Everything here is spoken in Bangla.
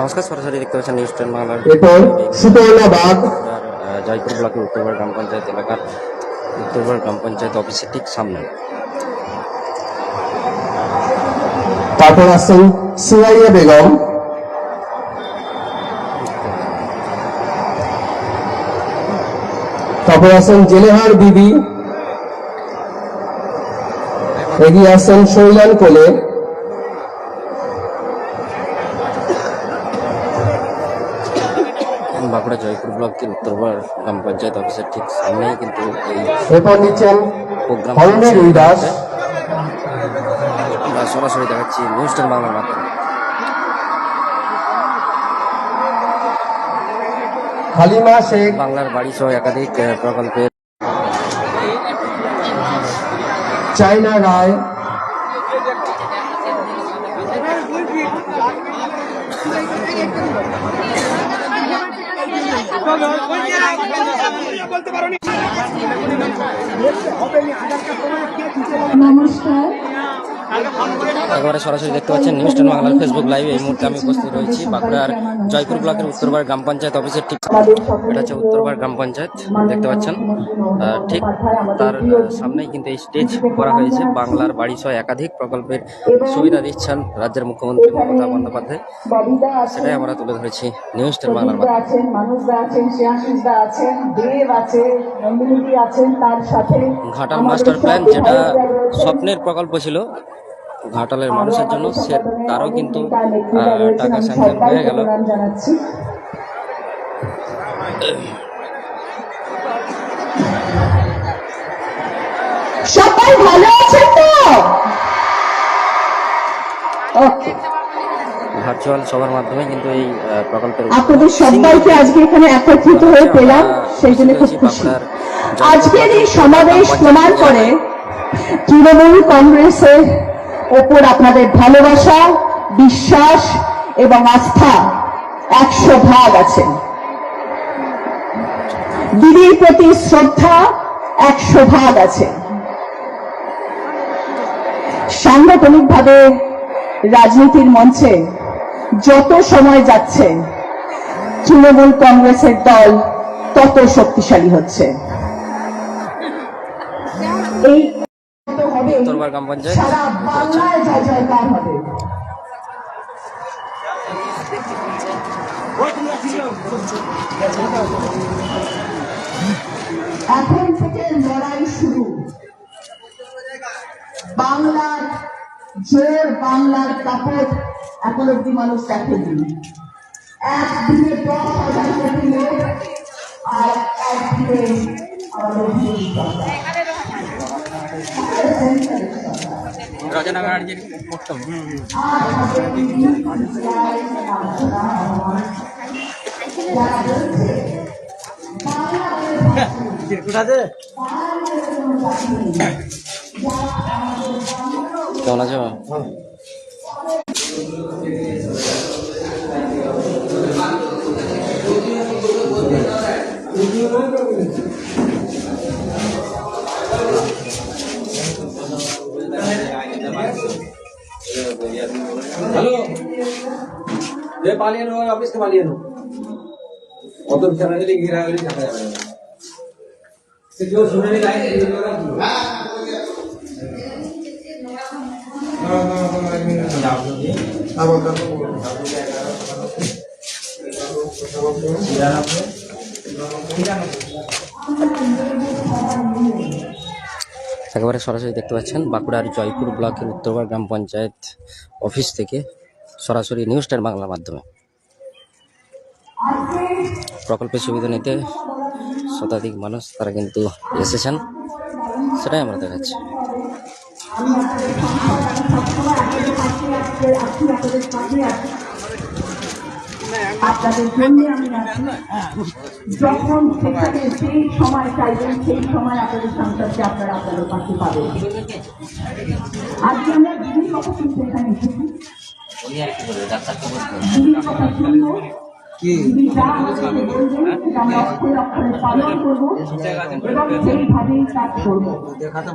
নমস্কার সরাসরি দেখতে পাচ্ছেন নিউজ টেন বাংলার জয়পুর ব্লকের উত্তরপাড় গ্রাম পঞ্চায়েত এলাকার উত্তরপাড় গ্রাম পঞ্চায়েত অফিসের ঠিক সামনে। তারপর আসছেন সুরাইয়া বেগম। তারপর আসেন জেলেহার বিবি। এগিয়ে আসছেন শৈলান কোলে। বাঁকুড়া জয়পুর ব্লকের উত্তরপাড় গ্রাম পঞ্চায়েত অফিসের ঠিক সামনেই কিন্তু এই প্রোগ্রাম আমরা সরাসরি দেখাচ্ছি নিউজ টেন বাংলার মাধ্যমে। হালিমা শেখ। বাংলার বাড়ি সহ একাধিক প্রকল্পের চাইনা রায়। নমস্কার। একেবারে সরাসরি দেখতে পাচ্ছেন নিউজ টেন বাংলার ফেসবুক লাইভে এই মুহূর্তে আমি উপস্থিত রয়েছি বাঁকুড়ার জয়পুর ব্লকের উত্তরপাড় গ্রাম পঞ্চায়েত অফিসের ঠিক এটা হচ্ছে উত্তরপাড় গ্রাম পঞ্চায়েত দেখতে পাচ্ছেন। ঠিক তার সামনেই কিন্তু এই স্টেজ করা হয়েছে বাংলার বাড়ি সহ একাধিক প্রকল্পের সুবিধা দিচ্ছেন রাজ্যের মুখ্যমন্ত্রী মমতা বন্দ্যোপাধ্যায়। সেটাই আমরা তুলে ধরেছি নিউজ টেন বাংলার ঘাটাল মাস্টার প্ল্যান যেটা স্বপ্নের প্রকল্প ছিল ঘাটালের মানুষের জন্য সে তারও কিন্তু টাকা স্যাংশন হয়ে গেল। সবাই ভালো আছেন তো? ভার্চুয়াল সবার মাধ্যমে কিন্তু এই প্রকল্পের আপনাদের সবাইকে আজকে এখানে একত্রিত হয়ে পেলাম সেই জন্য খুব খুশি। আজকের এই সমাবেশ প্রমাণ করে তৃণমূল কংগ্রেসের ওপর আপনাদের ভালোবাসা, বিশ্বাস এবং আস্থা একশো ভাগ আছে। দিদির প্রতি শ্রদ্ধা একশো ভাগ আছে। সাংগঠনিকভাবে রাজনীতির মঞ্চে যত সময় যাচ্ছে, তৃণমূল কংগ্রেসের দল তত শক্তিশালী হচ্ছে। এই হবে উত্তরপাড় গ্রাম পঞ্চায়েত। এখন থেকে লড়াই শুরু। বাংলার জোর, বাংলার এখন অব্দি মানুষ দেখেনি। একদিনে দশ হাজার কোটি লোক আর একদিনে আমাদের মোদী সরকার। রচনা ব্যানার্জির আর আমাদের দিদি, পালিয়ে নো। অফিস থেকে পালিয়ে নো অত ঘেরা কেউ শুনে একেবারে সরাসরি দেখতে পাচ্ছেন বাঁকুড়ার জয়পুর ব্লকের উত্তরপাড় গ্রাম পঞ্চায়েত অফিস থেকে সরাসরি নিউজ টেন বাংলার মাধ্যমে। প্রকল্পের সুবিধা নিতে শতাধিক মানুষ তারা কিন্তু এসেছেন, সেটাই আমরা দেখাচ্ছি। আপনাদের জন্য যখন সেখানে সময় চাইবেন, সেই সময় আপনাদের সন্তানকে আপনারা আপনাদের পাশে পাবেন। আজকে আমরা কথা শুনতে এখানে এসেছি দিদির কথা শুনব দিদি যা আমাদেরকে বলবেন সেটা আমরা অক্ষরে অক্ষরে পালন করব এবং সেইভাবেই কাজ করব দেখাতে